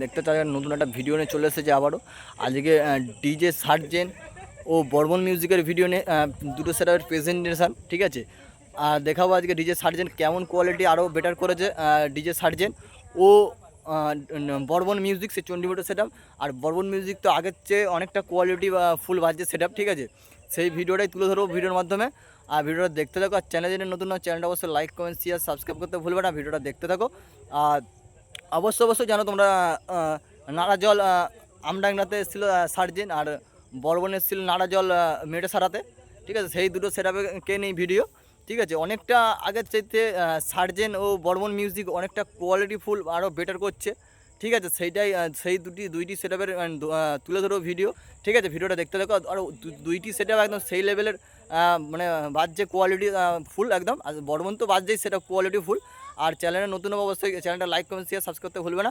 দেখতে চাই নতুন একটা ভিডিও নিয়ে চলে এসেছে আবারও। আজকে ডিজে সার্জেন ও বর্মন মিউজিকের ভিডিও নিয়ে দুটো সেটার প্রেজেন্টেশন ঠিক আছে? আর দেখাবো আজকে ডিজে সার্জেন কেমন কোয়ালিটি আরও বেটার করেছে ডিজে সার্জেন ও আহ, ন- বর্মন মিউজিক সে চণ্ডীমোটর সেট আর বর্মন মিউজিক তো আগের চেয়ে অনেকটা কোয়ালিটি ফুল বাজছে সেট ঠিক আছে? সেই ভিডিওটাই তুলে ধরবো ভিডিওর মাধ্যমে। আর ভিডিওটা দেখতে থাকো আর চ্যানেল যদি নতুন চ্যানেলটা অবশ্যই লাইক কমেন্ট শেয়ার সাবস্ক্রাইব করতে ভুলবে না ভিডিওটা দেখতে থাকো। আর অবশ্যই অবশ্যই জানো তোমরা নাড়া জল আমডাংরাতে এসেছিল সার্জেন আর বর্বন এসেছিল নাড়া জল মেটে সারাতে ঠিক আছে? সেই দুটো সেটাপে কে নেই ভিডিও ঠিক আছে, অনেকটা আগের চাইতে সার্জেন ও বর্মন মিউজিক অনেকটা কোয়ালিটিফুল আরও বেটার করছে। ঠিক আছে, সেইটাই সেই দুটি, দুইটি সেটাপের তুলে ধরো ভিডিও ঠিক আছে ভিডিওটা দেখতে দেখো আর দুইটি সেটাপ একদম সেই লেভেলের মানে বাজছে কোয়ালিটি ফুল একদম। আর বর্মন তো বাজছেই সেটা কোয়ালিটি ফুল আর চ্যানেলে নতুন অবশ্যই চ্যানেলটা লাইক কমেন্ট শেয়ার সাবস্ক্রাইব করতে ভুলবে না।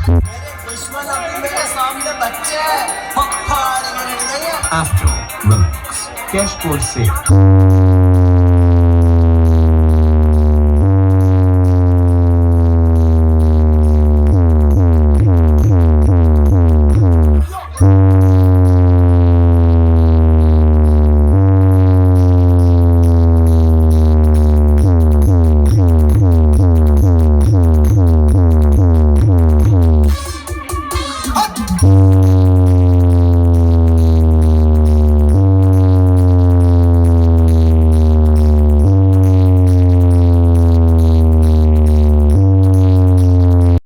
मेरे सामने बच्चे हैं फाड़ फाड़ कर रहे हैं Astro Remix. Cash Code Sale.